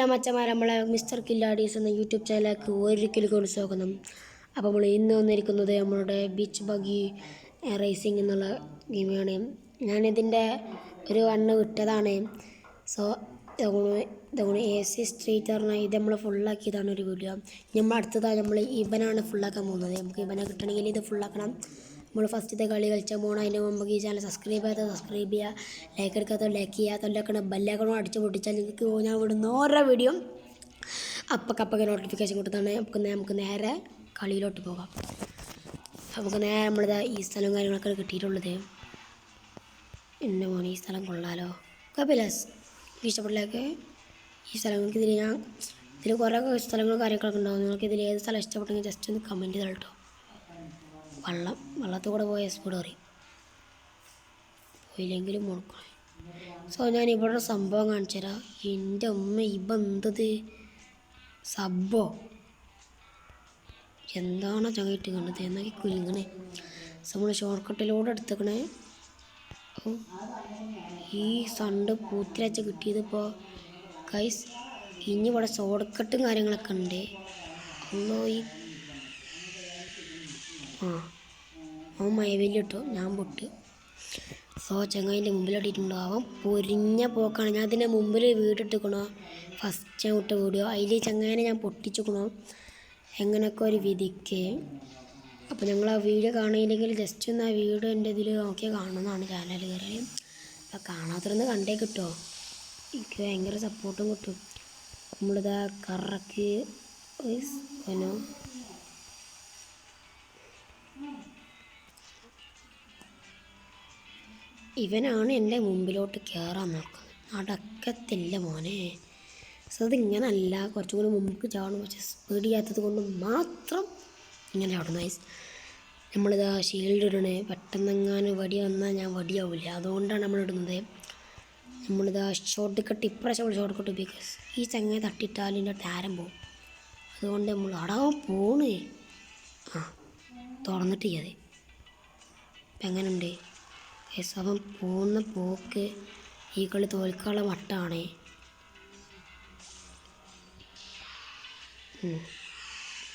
എല്ലാ മച്ചന്മാരെ നമ്മളെ മിസ്റ്റർ കില്ലാഡീസ് എന്ന യൂട്യൂബ് ചാനലിലേക്ക് ഒരിക്കലും കൊണ്ട് സ്വാഗതം. അപ്പോൾ നമ്മൾ ഇന്ന് വന്നിരിക്കുന്നത് നമ്മളുടെ ബീച്ച് ബഗി റേസിംഗ് എന്നുള്ള ഗെയിമാണ് ഞാനിതിന്റെ ഒരു വണ്ണ് വിട്ടതാണ് സോ ഇതുകൊണ്ട് എ സി സ്ട്രീറ്റ് പറഞ്ഞാൽ ഇത് നമ്മൾ ഫുള്ളാക്കിയതാണ് ഒരു വീഡിയോ നമ്മൾ അടുത്തതാണ് നമ്മൾ ഇവനാണ് ഫുള്ളാക്കാൻ പോകുന്നത്. നമുക്ക് ഇവനെ കിട്ടണമെങ്കിൽ ഇത് ഫുള്ളാക്കണം നമ്മൾ ഫസ്റ്റത്തെ കളി കളിച്ച പോകണം അതിന് മുമ്പ് ഈ ചാനൽ സബ്സ്ക്രൈബ് ചെയ്യാത്ത സബ്സ്ക്രൈബ് ചെയ്യുക ലൈക്ക് എടുക്കാത്ത ലൈക്ക് ചെയ്യുക തൊല്ലക്കണം ബെല്ലക്കണം അടിച്ച് പൊട്ടിച്ചാൽ നിങ്ങൾക്ക് ഞാൻ വിടുന്ന ഓരോ വീഡിയോ അപ്പക്കപ്പൊക്കെ നോട്ടിഫിക്കേഷൻ കൊടുത്താണ്. നമുക്ക് നമുക്ക് നേരെ കളിയിലോട്ട് പോകാം. നമുക്ക് നേരെ നമ്മളിത് ഈ സ്ഥലവും കാര്യങ്ങളൊക്കെ കിട്ടിയിട്ടുള്ളത്. എന്റെ മോനെ ഈ സ്ഥലം കൊള്ളാലോ. കുഴപ്പമില്ല. ഇഷ്ടപ്പെട്ടില്ലേക്ക് ഈ സ്ഥലങ്ങൾക്ക് ഇതിൽ ഞാൻ ഇതിൽ കുറേ സ്ഥലങ്ങളും കാര്യങ്ങളൊക്കെ ഉണ്ടാവും. നിങ്ങൾക്ക് ഇതിൽ ഏത് സ്ഥലം ഇഷ്ടപ്പെട്ടെങ്കിൽ ജസ്റ്റ് ഒന്ന് കമന്റ് ചെയ്താൽ കേട്ടോ. വെള്ളം വള്ളത്തിൽ കൂടെ പോയ സ്പീഡ് അറിയും പോയില്ലെങ്കിലും മുടക്കണം സോ ഞാൻ ഇവിടെ സംഭവം കാണിച്ചു തരാം. എന്റെ അമ്മ ഇപ്പം എന്തത്? സബ്ബോ? എന്താണ് ചങ്ങയിട്ട് കണ്ടത്? എന്നൊക്കെ കുലുങ്ങണേ? സോ നമ്മൾ ഷോർട്ട് കട്ടിലൂടെ എടുത്തേക്കണേ ഈ സണ്ട് പൂത്തിരച്ച് കിട്ടിയതിപ്പോൾ കൈസ് ഇനി ഇവിടെ ഷോർട്ട് കാര്യങ്ങളൊക്കെ ഉണ്ട്. ഒന്നോ ഈ ആ. അവൻ മയവെല്ലി ഇട്ടു ഞാൻ പൊട്ട്. സോ ചങ്ങായിന്റെ മുമ്പിലോട്ടിട്ടുണ്ടോ അവൻ പൊരിഞ്ഞ പോക്കാണ്. ഞാൻ അതിന്റെ മുമ്പിൽ വീട്ടിട്ടിക്കണോ ഫസ്റ്റ് ഞാൻ വിട്ട വീഡിയോ അതിൽ ചങ്ങായിനെ ഞാൻ പൊട്ടിച്ചിക്കണോ? എങ്ങനെയൊക്കെ ഒരു വിധിക്ക്. അപ്പോൾ ഞങ്ങൾ ആ വീഡിയോ കാണുന്നില്ലെങ്കിൽ ജസ്റ്റ് ഒന്ന് ആ വീഡിയോ എന്റെ ഇതിൽ നോക്കിയാൽ കാണുന്നതാണ് ചാനൽ കയറി അപ്പോൾ കാണാത്തതൊന്ന് കണ്ടേ കിട്ടുമോ എനിക്ക് ഭയങ്കര സപ്പോർട്ടും കിട്ടും. നമ്മളിതാ കറക്ക് പിന്നെ ഇവനാണ് എന്റെ മുമ്പിലോട്ട് കയറാൻ നോക്കുന്നത്. നടക്കത്തില്ല മോനെ. സോ അതിങ്ങനല്ല. കുറച്ചും കൂടി മുമ്പ് ചാടും. പക്ഷെ സ്പീഡ് ചെയ്യാത്തത് കൊണ്ട് മാത്രം ഇങ്ങനെ ചാടുന്നു വയസ്സ് നമ്മളിതാ ഷീൽഡ് ഇടണേ. പെട്ടെന്നെങ്ങാനും വടി വന്നാൽ ഞാൻ വടിയാവില്ല അതുകൊണ്ടാണ് നമ്മൾ ഇടുന്നത് നമ്മളിതാ ഷോർട്ട് കട്ട് ഇപ്രാവശ്യം നമ്മൾ ഷോർട്ട് കട്ട് ബിക്കോസ് ഈ ചങ്ങ തട്ടിയിട്ടാൽ എന്റെ താരം പോവും. അതുകൊണ്ട് നമ്മൾ അടാൻ പോണേ. ആ തുറന്നിട്ട് ചെയ്യാതെ ഇപ്പം എങ്ങനെയുണ്ട് യെസ് അവൻ പോകുന്ന പോക്ക് ഈ കളി തോൽക്കാനുള്ള വട്ടാണ്.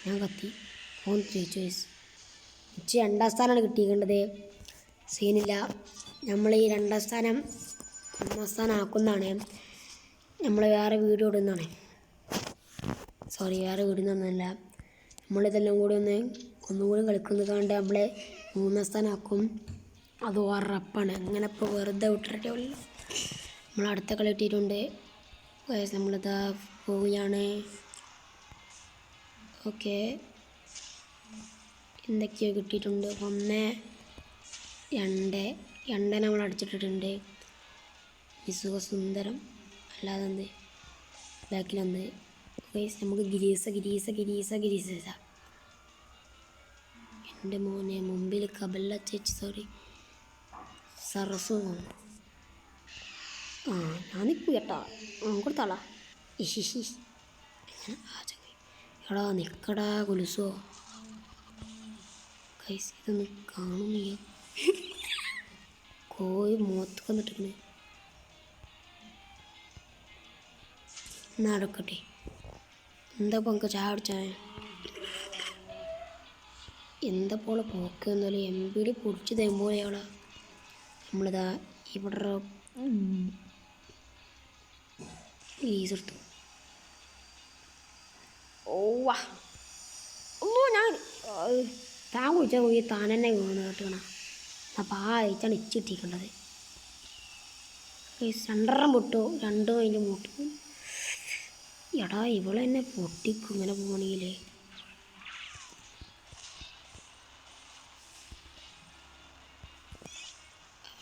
ഞാൻ കത്തി. ഓൻ ജയിച്ചു വയസ്സ് ഉച്ച രണ്ടാം സ്ഥാനമാണ് കിട്ടിയിരിക്കേണ്ടത് സീനില്ല. നമ്മൾ ഈ രണ്ടാം സ്ഥാനം ഒന്നാം സ്ഥാനം ആക്കുന്നതാണ് നമ്മൾ വേറെ വീഡിയോ ഇടുന്നതാണ് സോറി വേറെ ഒന്നല്ല നമ്മളിതെല്ലാം കൂടി ഒന്ന് ഒന്നുകൂടി കളിക്കുന്നത് കണ്ട് നമ്മളെ മൂന്നാം സ്ഥാനം ആക്കും അത് ഉറപ്പാണ്. അങ്ങനെ ഇപ്പോൾ വെറുതെ വിട്ടിട്ടേ നമ്മൾ അടുത്ത കളി കിട്ടിയിട്ടുണ്ട്. Guys, നമ്മളിതാ പോവുകയാണ്. ഓക്കെ എന്തൊക്കെയോ കിട്ടിയിട്ടുണ്ട്. ഒന്ന് രണ്ട്. രണ്ട് നമ്മൾ അടിച്ചിട്ടിട്ടുണ്ട്. വിസുഖ സുന്ദരം അല്ലാതെ എന്ത്? ബാക്കിലെന്ത് ഗൈസ് നമുക്ക് ഗിരീസ ഗിരീസ ഗിരീസ ഗിരീസ എന്റെ മോനെ മുമ്പിൽ കബല്ല ചേച്ചി സോറി സറസു ആ ഞാൻ നിൽക്കും കേട്ടാ കൊടുത്താളാ ഇഷിഷി എടാ നിൽക്കടാ കൊലുസോ കൈസ് ഇതൊന്ന് കാണുന്നില്ല കോഴി മുഖത്ത് വന്നിട്ടിരിക്കണേ നടക്കട്ടെ എന്താ പങ്ക ചായ അടിച്ചാ എന്താ പോലെ പോക്ക് എന്നാലും എം പിടി പൊടിച്ചു പൊടിച്ച് തരുമ്പോഴാളാ നമ്മളിതാ ഇവിടെ ലീസ് എടുത്തു. ഓവാ ഓ ഞാൻ താൻ കുഴിച്ചാൽ പോയി താൻ തന്നെ വീണ് കേട്ടണ. അപ്പം ആ അയച്ചാണ് ഇച്ചിട്ടിരിക്കേണ്ടത് രണ്ടെണ്ണം പൊട്ടു. രണ്ടും അതിന്റെ മുട്ടും എടാ ഇവളെന്നെ പൊട്ടിക്കും ഇങ്ങനെ പോകണമെങ്കിൽ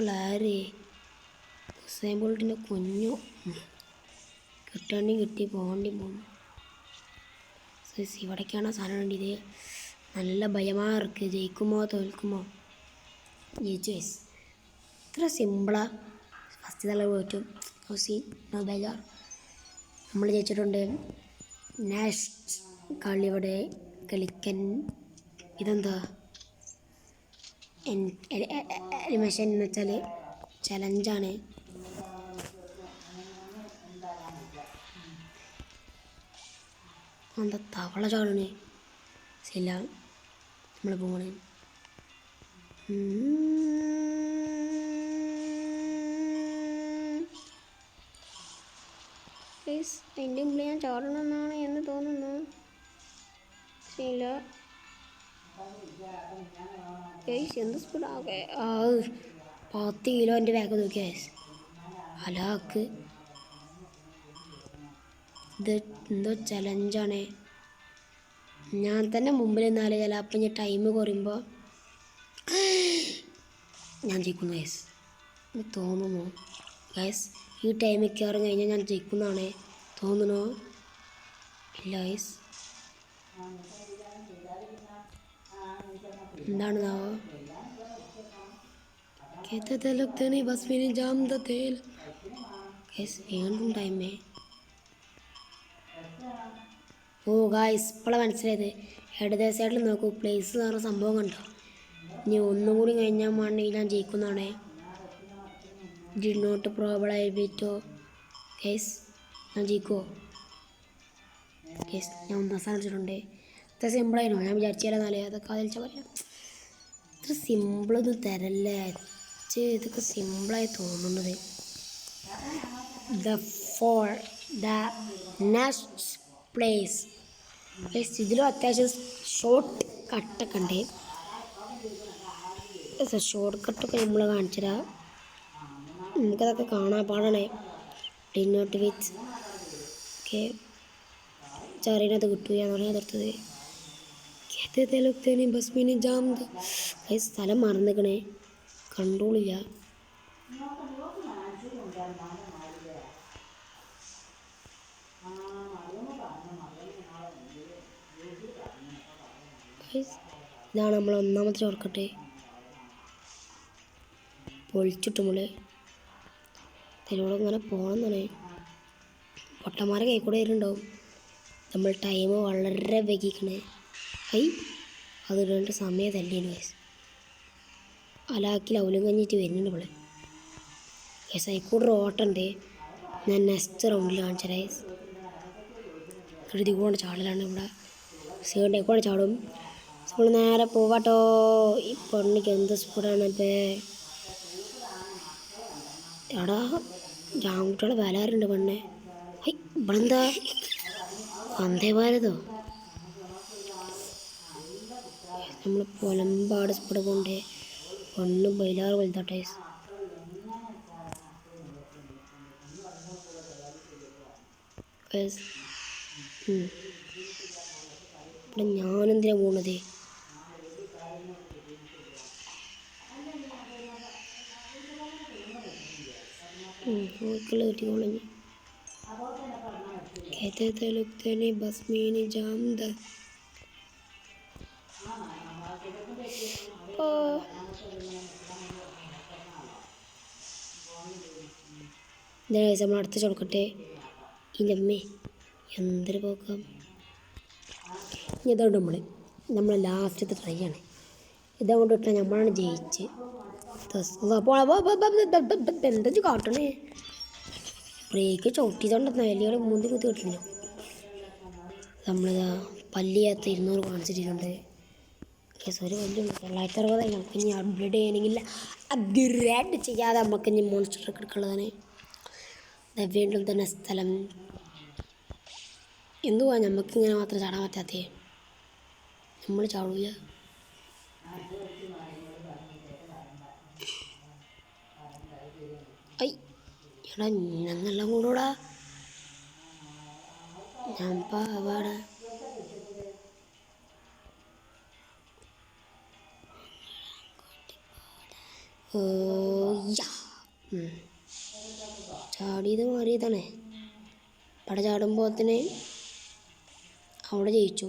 പിള്ളേരെ ഹുസൈൻ ബോൾട്ടിന്റെ കുഞ്ഞു. കിട്ടാണ്ടി കിട്ടി പോകണ്ടി പോകുന്നു സൈസ് ഇവിടേക്കാണ് സാധനം വേണ്ടിയത്? നല്ല ഭയമാണ് ഇറക്ക്. ജയിക്കുമോ തോൽക്കുമോ? ജയിച്ചു വയസ് ഇത്ര സിമ്പിളാണ് ഫസ്റ്റ് തല പോയിട്ടു ഹൗസി നോ ബേജാർ നമ്മൾ ജയിച്ചിട്ടുണ്ട്. നെക്സ്റ്റ് കളി ഇവിടെ കളിക്കൻ. ഇതെന്താ? എലിമേഷൻ എന്ന് വെച്ചാൽ ചലഞ്ചാണ്. എന്താ തവള ചാടണേ ശരില്ല നമ്മൾ പോണേ. എന്റെ ഉള്ളിൽ ഞാൻ ചാടണമെന്നാണ് എന്ന് തോന്നുന്നു. ശരിയില്ല ഗൈസ് സ്പീഡാകെ പത്ത് കിലോ എന്റെ ബാഗ് നോക്കിയ അലാക്ക് ഇത് എന്തോ ചലഞ്ചാണ് ഞാൻ തന്നെ മുമ്പിൽ നിന്നാലേ ചിലപ്പോൾ ഞാൻ ടൈം കുറയുമ്പോൾ ഞാൻ ജയിക്കുന്നു ഗൈസ് എന്ന് തോന്നുന്നു. ഗൈസ് ഈ ടൈമിൽ കയറി കഴിഞ്ഞാൽ ഞാൻ ജയിക്കുന്നതാണ്. തോന്നുന്നു. ഇല്ല ഗൈസ് എന്താണ് നാവോ कहते थे लगते नहीं बस भी नहीं जाम द तेल ഗൈസ് വീണ്ടും ടൈമേ ഓ ഗായ്സ് ഇപ്പോഴാണ് മനസ്സിലായത് ഇടതേ സൈഡിൽ നോക്കൂ പ്ലേസ് എന്ന് പറഞ്ഞ സംഭവം കണ്ടോ ഇനി ഒന്നും കൂടി കഴിഞ്ഞാൽ വേണമെങ്കിൽ ഞാൻ ജയിക്കുന്നതാണേ ഡി നോട്ട് പ്രോബിൾ ഐ ബിറ്റോ കേസ് ഞാൻ ജയിക്കുമോ കേസ് ഞാൻ ഒന്നാം സ്ഥാനം വെച്ചിട്ടുണ്ട് ഇത്ര സിമ്പിളായിരുന്നു ഞാൻ വിചാരിച്ചാലേ നാളെ അതൊക്കെ അതിൽ പറയാം ഇത്ര സിമ്പിളൊന്നും തരല്ലേ. ഛെ, ഇതൊക്കെ സിമ്പിളായി തോന്നുന്നത്. The for the next place place ഇതിലും അത്യാവശ്യം ഷോർട്ട് കട്ടൊക്കെ ഉണ്ട്. ഷോർട്ട് കട്ടൊക്കെ നമ്മൾ കാണിച്ചരാ നമുക്കതൊക്കെ കാണാൻ പാടണേ. ഡിന്നോട്ട് വിത്ത് ഓക്കെ ചെറിയനത് കിട്ടുകയാണ് എന്നാണ് കേത്തത്തെ ലുക്തേനെ ബസ്മിന് ജാം സ്ഥലം മറന്നിക്കണേ. കണ്ട്രോൾ ഇല്ല ഇതാണ് നമ്മൾ ഒന്നാമത്തെ ചോർക്കട്ടെ പൊളിച്ചിട്ട് നമ്മൾ ഇതിലൂടെ ഇങ്ങനെ പോകണമെന്നാണ് പൊട്ടന്മാരെ കൈ കൂടെ വരുന്നുണ്ടാവും. നമ്മൾ ടൈം വളരെ വൈകിക്കണേ. ഐ അത് ഇടേണ്ട സമയം തല്ലിയാണ് വയസ്സ് അലാക്കി അവലും കഴിഞ്ഞിട്ട് വരുന്നുണ്ട് ഇവിടെ യെസ് അതിക്കൂടെ ഓട്ടമുണ്ട് ഞാൻ നെക്സ്റ്റ് റൗണ്ടിൽ കാണിച്ചു ഗൈസ് കരുതി കൂടെ ചാടലാണ് ഇവിടെ. സീഡിൽ കൂടെ ചാടും. നമ്മൾ നേരെ പോവാട്ടോ. ഈ പെണ്ണിക്ക് എന്ത് സ്പീഡാണ് ഇപ്പേ എടാ രാംകുട്ടികളെ വിലാറുണ്ട് പെണ്ണെ ഹൈ ഇവളെന്താ? വന്ദേ ഭാരതോ? നമ്മൾ പൊലമ്പാട് സ്പീഡ് പോണ്ടേ പെണ്ണ് ബൈലാറ് വലുതാട്ടെ Guys, ഉം. ഇവിടെ ഞാനെന്തിനാ പോണത് ഓർക്കുള്ള കിട്ടിക്കോളഞ്ഞ് कहते थे लोग तेने बस में नहीं जाम द ഓ ഇതാണ് നമ്മൾ അടുത്ത ചുടക്കട്ടെ ഇല്ലമ്മേ എന്തൊരു പോക്കാം. ഇതുകൊണ്ട് നമ്മൾ നമ്മൾ ലാസ്റ്റത്തെ ട്രൈ ആണ്. ഇതുകൊണ്ട് ഇട്ടാൽ നമ്മളാണ് ജയിച്ച്. എന്താ കാട്ടണേ? ബ്രേക്ക് ചവിട്ടിയതുകൊണ്ട് വലിയ മുന്തി കുത്തി കിട്ടില്ല നമ്മളിതാ പല്ലിയാത്ത ഇരുന്നൂറ് കാണിച്ചിട്ടുണ്ട്. കേസ് ഒരു വലിയ തൊള്ളായിരത്തി അറുപതായി നമുക്ക് ഇനി അപ്ഗ്രേഡ് ചെയ്യണമെങ്കിൽ അപ്ഗ്രേഡ് ചെയ്യാതെ നമുക്ക് ഇനി മോൺസ്റ്റർ എടുക്കുള്ളതാണ് ദാ വീണ്ടും തന്നെ സ്ഥലം. എന്തുവാ നമുക്കിങ്ങനെ മാത്രം ചാടാൻ പറ്റാത്തേ നമ്മൾ ചാടൂല. ഐ എടാ ഞങ്ങളെല്ലാം കൂടൂടാ. ഞാൻ പാവാടാ ചാടിയത് മാറിയതാണ്. പട തന്നെ അവിടെ ജയിച്ചു.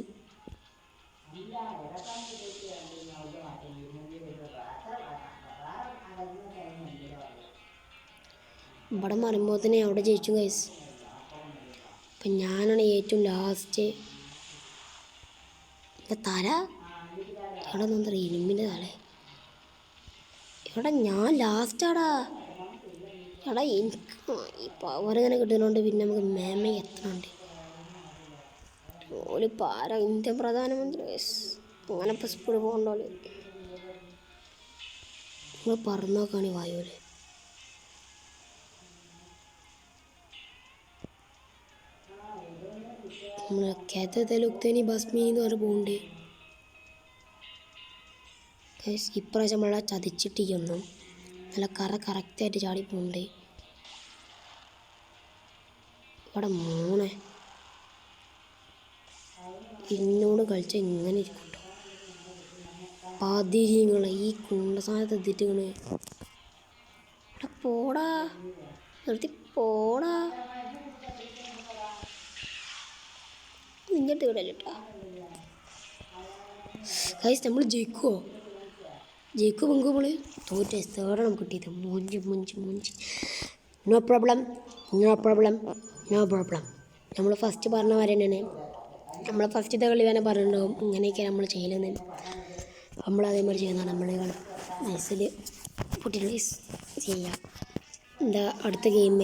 ഇവിടെ തന്നെ അവിടെ ജയിച്ചു ഗൈസ് അപ്പം ഞാനാണ് ഏറ്റവും ലാസ്റ്റ് എന്റെ തല. അവിടെ എന്താ ഇരുമ്പിന്റെ തല. ഇവിടെ ഞാൻ ലാസ്റ്റാടാ എടാ എനിക്ക് ഈ പവർ ഇങ്ങനെ കിട്ടുന്നതുകൊണ്ട് പിന്നെ നമുക്ക് മേമ എത്തണുണ്ട്. ഒരു പാര ഇന്ത്യൻ പ്രധാനമന്ത്രി. അങ്ങനെ ഇപ്പം സ്പീഡ് പോകണ്ടോൽ നിങ്ങൾ പറന്നോക്കാണ് വായുവിൽ. നമ്മളെ കേത്തത്തെ ലുക്തേനി ബസ്മി എന്ന് പറഞ്ഞ് പോകണ്ടേ ഗൈസ് ഇപ്രാവശ്യം മഴ ചതിച്ചിട്ടിയൊന്നും നല്ല കറ കറക്റ്റായിട്ട് ചാടി പോകുന്നുണ്ട് ഇവിടെ മൂന്ന്. എന്നോട് കളിച്ച ഇങ്ങനെ ഇരിക്കട്ടോ പതിരിങ്ങളെ ഈ കുണ്ട സാധനത്ത് എത്തിയിട്ടിങ്ങനെ. ഇവിടെ പോടാ. നിർത്തി പോടാ. നിങ്ങട്ട് ഇവിടെ കേട്ടോ കൈസ് നമ്മൾ ജയിക്കുമോ ജയിക്കും പങ്കു നമ്മൾ തോറ്റ തേർഡാണ് കിട്ടിയത്. മൂഞ്ചി മൂഞ്ചി മൂഞ്ചി. No problem no problem no problem നമ്മൾ ഫസ്റ്റ് പറഞ്ഞ വരെ തന്നെയാണ്. നമ്മൾ ഫസ്റ്റത്തെ കളി തന്നെ പറഞ്ഞിട്ടുണ്ടാവും. ഇങ്ങനെയൊക്കെ നമ്മൾ ചെയ്യലെന്ന്. നമ്മൾ അതേമാതിരി ചെയ്യുന്നതാണ്. നമ്മൾ കളി മനസ്സിൽ കുട്ടികൾ ചെയ്യാം. എന്താ അടുത്ത ഗെയിം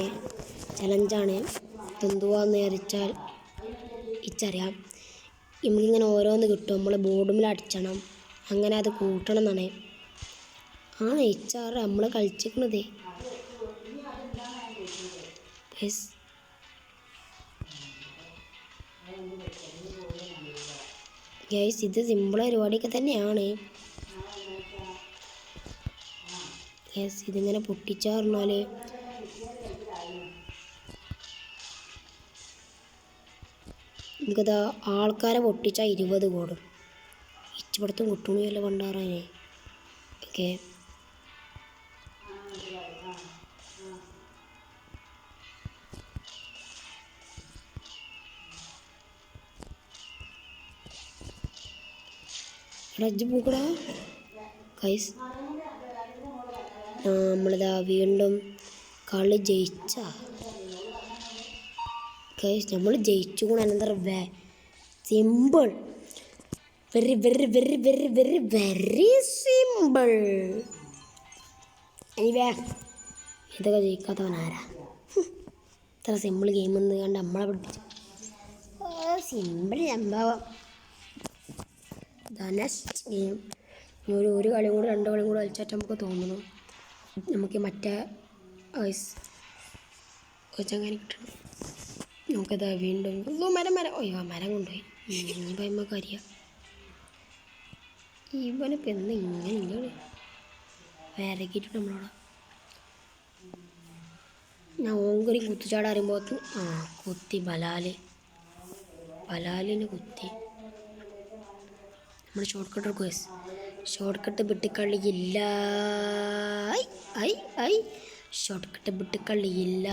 ചലഞ്ചാണ് തെന്തുവാന്ന് വിചാരിച്ചാൽ ഇച്ചറിയാം. നമുക്കിങ്ങനെ ഓരോന്ന് കിട്ടും. നമ്മൾ ബോർഡുമിൽ അടിച്ചണം. അങ്ങനെ അത് കൂട്ടണം എന്നാണ്. ആ ഇച്ചാറ് നമ്മൾ കളിച്ചിരിക്കണത് ഗൈസ് ഇത് സിമ്പിൾ പരിപാടിയൊക്കെ തന്നെയാണ്. ഗൈസ് ഇതിങ്ങനെ പൊട്ടിച്ചാറിഞ്ഞാൽ നമുക്കത് ആൾക്കാരെ പൊട്ടിച്ചാൽ ഇരുപത് കോടും. ഇച്ചിപ്പടത്തും കുട്ടുണിയല്ല പണ്ടാറാനെ ഓക്കെ റജ്ജ് പൂക്കടാ. കൈസ് നമ്മളിതാ വീണ്ടും കളി ജയിച്ച. കൈസ് നമ്മൾ ജയിച്ചു കൂടെ എന്താ വേ simple. Very very very very very very simple. ഇനി വേ ഇതൊക്കെ ജയിക്കാത്തവനാരാ ആരാ? ഇത്ര സിമ്പിൾ ഗെയിം എന്ന് കണ്ട് നമ്മളെ പഠിപ്പിച്ചു. സിമ്പിൾ സംഭവം നെക്സ്റ്റ് ഗെയിം ഒരു ഒരു കളിയും കൂടെ രണ്ട് കളിയും കൂടെ കളിച്ചിട്ട് നമുക്ക് തോന്നുന്നു. നമുക്ക് മറ്റേ ചങ്ങനെ കിട്ടണം? നമുക്കത് വീണ്ടും മരം മരം. ഓ ആ മരം കൊണ്ടുപോയി. ഇനി നമുക്ക് അറിയാം ഇവനിപ്പോൾ എന്ന് ഇങ്ങനെ ഇങ്ങനെ വിരക്കിയിട്ടുണ്ട് നമ്മളോട് ഞാൻ ഓങ്കുരി കുത്തിച്ചാട ആ കുത്തി ബലാൽ. ബലാലിന് കുത്തി. നമ്മൾ ഷോർട്ട് കട്ട് എടുക്കുക ഷോർട്ട് കട്ട് വിട്ടുകളിയില്ല ഐ ഐ ഐ ഷോർട്ട് കട്ട് വിട്ടുകളിയില്ല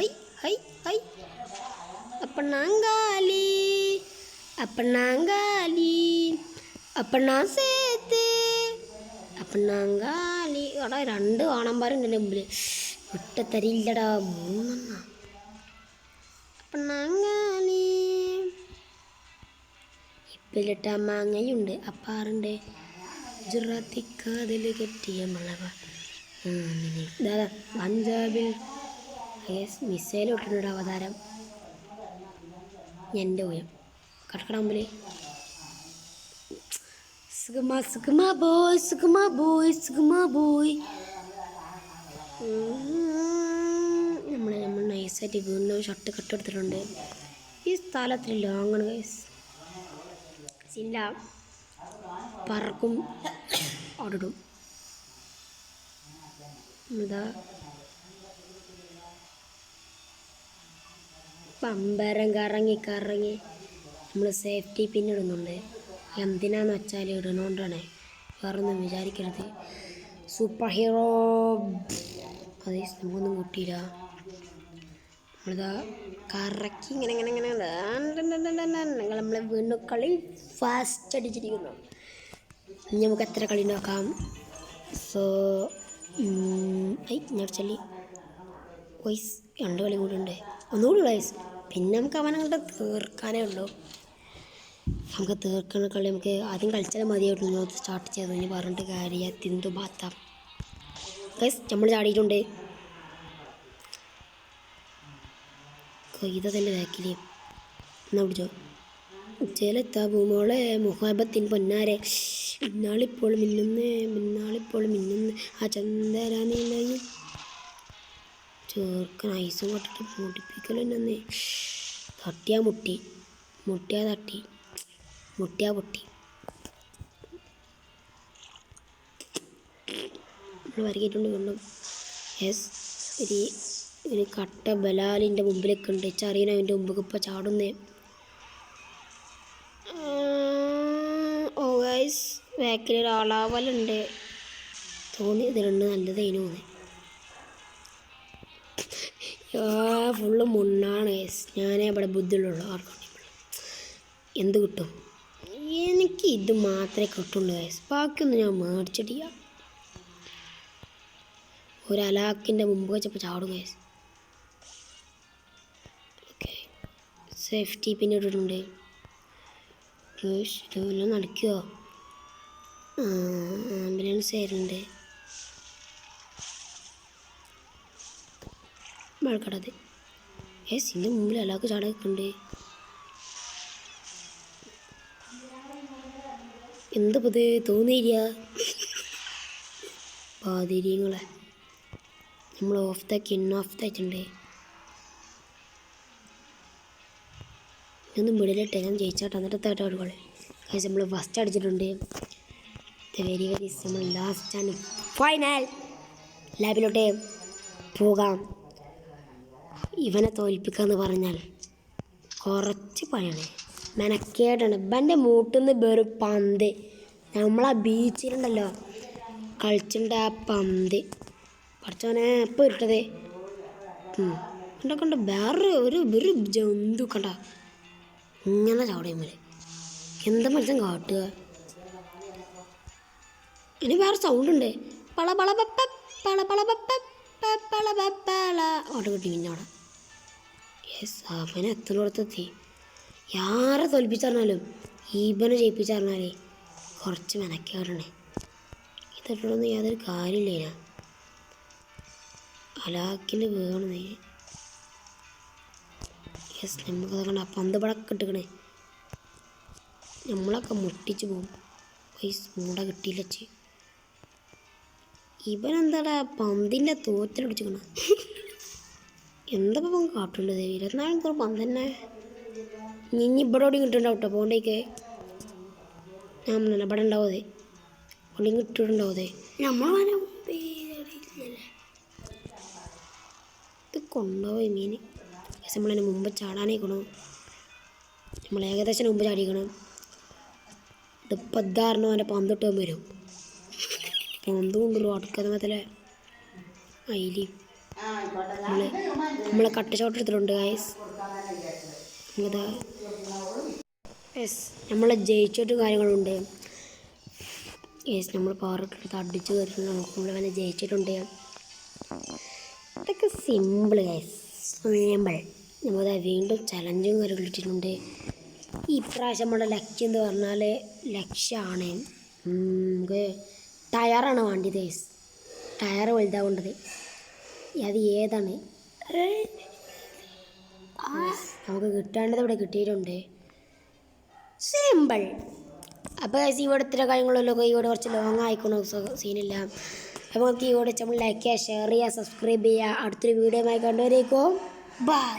ഐ ഐ ഐ അപ്പണാങ്കാലി അപ്പണാങ്കാലി അപ്പണാ സേത്ത് അപ്പണാങ്കാലി എടാ രണ്ട് കാണാമ്പാരുണ്ട് എന്റെ മുമ്പിൽ വിട്ട് തരില്ലടാ മൂന്നെണ്ണ അപ്പണാങ്കാലി ഇപ്പിലിട്ട മാങ്ങയുണ്ട്. അപ്പാറുണ്ട് ജുറാത്തിക്കാതിൽ കെട്ടിയ ദാദാ പഞ്ചാബിൽ മിസൈൽ ഇട്ടിട്ടുണ്ട് അവതാരം. എന്റെ ഉയം. കടക്കടാമ്പൽ സുഗമ സുഗമ ബോയ് സുഗമ ബോയ് സുഗമ ബോയ്. നമ്മൾ നമ്മൾ നൈസായിട്ട് വീണ്ടും ഷർട്ട് കട്ടെടുത്തിട്ടുണ്ട് ഈ സ്ഥലത്തിൽ ലോങ്ങാണ് ഗൈസ് ചില്ല പറക്കും. ഓടിടും എന്താ പമ്പരം കറങ്ങി കറങ്ങി. നമ്മൾ സേഫ്റ്റി പിന്നിടുന്നുണ്ട് എന്തിനാന്ന് വെച്ചാൽ ഇടുന്നോണ്ടാണ് വേറൊന്നും വിചാരിക്കരുത്. സൂപ്പർ ഹീറോ അതെ നമുക്കൊന്നും കിട്ടിയില്ല. നമ്മളിതാ കറക്കി ഇങ്ങനെ ഇങ്ങനെ ഇങ്ങനെ ഞങ്ങൾ നമ്മളെ വീണ്ടും കളി ഫാസ്റ്റ് അടിച്ചിരിക്കുന്നു. ഇനി നമുക്ക് എത്ര കളി നോക്കാം സോ ഐ ഞാൻ ചൊല്ലി വോയിസ് രണ്ട് കളി കൂടി ഉണ്ട്. ഒന്നുകൂടി വയസ്സ് പിന്നെ നമുക്ക് അവനങ്ങളുടെ തീർക്കാനേ ഉള്ളൂ. നമുക്ക് തീർക്കുന്ന കളി നമുക്ക് ആദ്യം കളിച്ചാൽ മതിയായിരുന്നു സ്റ്റാർട്ട് ചെയ്തു. ഇനി പറഞ്ഞിട്ട് കാര്യ തിന്തു ബാത്ത. നമ്മൾ ചാടിയിട്ടുണ്ട്. കൊയ്തതിന്റെ തന്നെ എന്നാ പിടിച്ചോ? ഭൂമോളെ മുഹാബത്തിൻ പൊന്നാരെ. ഇന്നാളിപ്പോൾ മിന്നുന്ന് മിന്നാളിപ്പോൾ മിന്നുന്ന്. ആ ചന്ദര നിലയിൽ ചോർക്കൻ ഐസും കൊട്ടിട്ട് മുടിപ്പിക്കലെന്നെ തട്ടിയാ മുട്ടി മുട്ടിയാ തട്ടി മുട്ടിയാ പൊട്ടി. വരകിയിട്ടുണ്ട് വീണ്ടും. യെസ് ഒരു ഒരു കട്ട ബലാലിന്റെ മുമ്പിലേക്ക് ഉണ്ട്. ചറിയൻ അവന്റെ മുമ്പ് ഇപ്പോൾ ചാടുന്നേ. ഓ ബാക്കിൽ ഒരാളാവലുണ്ട്. തോന്നി ഇതിലുണ്ട് നല്ലതേനു തോന്നി. ഫുള്ള് മുണ്ണാണ് ഞാനേ ഇവിടെ ബുദ്ധിയുള്ളൂ ആർക്കും എന്ത് കിട്ടും? എനിക്ക് ഇത് മാത്രമേ കിട്ടുള്ളൂ ഗൈസ് ബാക്കിയൊന്നും ഞാൻ മേടിച്ചിട്ടില്ല. ഒരു മുമ്പ് വെച്ചപ്പോൾ ചാടും ഗൈസ് സേഫ്റ്റി പിന്നെ ഇട്ടിട്ടുണ്ട് റോഷ് ഇതെല്ലാം നടക്കുമോ ആംബുലൻസ് വരുന്നുണ്ട് മഴക്കടത് ഏ സിന് മുമ്പിൽ എല്ലാവർക്കും ചാടൊക്കെ ഉണ്ട് എന്ത് പുത് തോന്നിയില്ല. പാതിരിയങ്ങളെ. നമ്മൾ ഓഫ് താക്കി ഇന്ന് ഓഫ് താക്കിണ്ട് ഇതൊന്നും മിഡിലെ ഞാൻ ജയിച്ചാട്ടോ. എന്നിട്ട് തേർഡ് ഔട്ട് കഴിച്ച് നമ്മൾ ഫസ്റ്റ് അടിച്ചിട്ടുണ്ട്. വെരി വെരി നമ്മൾ ലാസ്റ്റ് ആണ്. ഫൈനൽ ലാബിലോട്ട് പോകാം. ഇവനെ തോൽപ്പിക്കാന്ന് പറഞ്ഞാൽ കുറച്ച് പണിയാണ്. മെനക്കേടാണ്. ഇവന്റെ മൂട്ടിന്ന് വേറെ പന്ത്. നമ്മളാ ബീച്ചിലുണ്ടല്ലോ കളിച്ചിട്ടുണ്ട് ആ പന്ത്. പഠിച്ചവനെ എപ്പോൾ ഇട്ടത്? കണ്ട കണ്ട വേറെ ഒരു ഒരു ജന്തു കണ്ട ഇങ്ങനെ ചവിടയുമ്പോൾ എന്താ മനുഷ്യൻ കാട്ടുക? ഇനി വേറെ സൗണ്ട് ഉണ്ട്. പള പള പപ്പ പള പള പപ്പ പള പപ്പള അവിടെ കിട്ടി പിന്നെ അവിടെ. യെസ് അവനെ എത്തുന്നിടത്തെത്തി ആരെ തോൽപ്പിച്ചറിഞ്ഞാലും ഈബനെ ജയിപ്പിച്ചറിഞ്ഞാലേ കുറച്ച് മെനക്കാറുണ്ട് ഇതിട്ടൊന്നും യാതൊരു കാര്യമില്ല അലാക്കിൽ വീണ നീ. യെസ് നമുക്ക് കണ്ട പന്ത് പടക്കം ഇട്ടിക്കണേ. നമ്മളൊക്കെ മുട്ടിച്ച് പോകും വൈസ് മൂട കിട്ടിയില്ല ചെ ഇവനെന്താടാ പന്തിന്റെ തോറ്റിലടിച്ചിക്കണ എന്താ ഇപ്പം കാട്ടുള്ളത് ഇരുപത്തിനാല് മണിക്കൂർ പന്ത് തന്നെ. ഇനി ഇവിടെ ഓടി കിട്ടുന്നുണ്ടാവും കേട്ടോ പോകണ്ടേക്ക് ഞാൻ പറഞ്ഞില്ല ഇവിടെ ഉണ്ടാവതേ ഓടി കിട്ടിയിട്ടുണ്ടാവതേ നമ്മൾ ഇത്. കൊണ്ടുപോയി മീൻ പക്ഷെ നമ്മളതിന് മുമ്പ് ചാടാനേക്കണു. നമ്മൾ ഏകദേശം മുമ്പ് ചാടിക്കണം ഇപ്പം ഇതാരണം അവന്റെ പന്തിട്ട് വരും. പന്ത് കൊണ്ടുള്ളൂ അടുക്കമത്തിലെ അയിലി. നമ്മൾ നമ്മൾ കട്ട് ഷോട്ട് എടുത്തിട്ടുണ്ട് യെസ് നമ്മൾ ജയിച്ചിട്ട് കാര്യങ്ങളുണ്ട്. യെസ് നമ്മൾ പവറിട്ടെടുത്ത് അടിച്ചു കയറിയിട്ടുണ്ട് നമുക്ക് നമ്മൾ വന്നെ ജയിച്ചിട്ടുണ്ട്. ഇതൊക്കെ സിമ്പിൾ ഗൈസ് സിമ്പിൾ നമ്മളത് വീണ്ടും ചലഞ്ചും ഇട്ടിട്ടുണ്ട് ഈ പ്രാവശ്യം നമ്മുടെ ലക്ഷ്യം എന്ന് പറഞ്ഞാൽ ലക്ഷ്യമാണ് നമുക്ക് ടയറാണ് വേണ്ടിയത് ഗൈസ് ടയർ വലുതാവേണ്ടത് അത് ഏതാണ്? നമുക്ക് കിട്ടേണ്ടത് ഇവിടെ കിട്ടിയിട്ടുണ്ട്. സിമ്പിൾ അപ്പോൾ ഇവിടെ ഇത്ര കാര്യങ്ങളല്ലോ ഇവിടെ കുറച്ച് ലോങ് ആയിക്കണോ. സീനില്ല അപ്പോൾ നമുക്ക് ഇവിടെ നമ്മൾ ലൈക്ക് ചെയ്യുക ഷെയർ ചെയ്യുക സബ്സ്ക്രൈബ് ചെയ്യുക. അടുത്തൊരു വീഡിയോ ആയി കണ്ടുവരേക്കും. ബൈ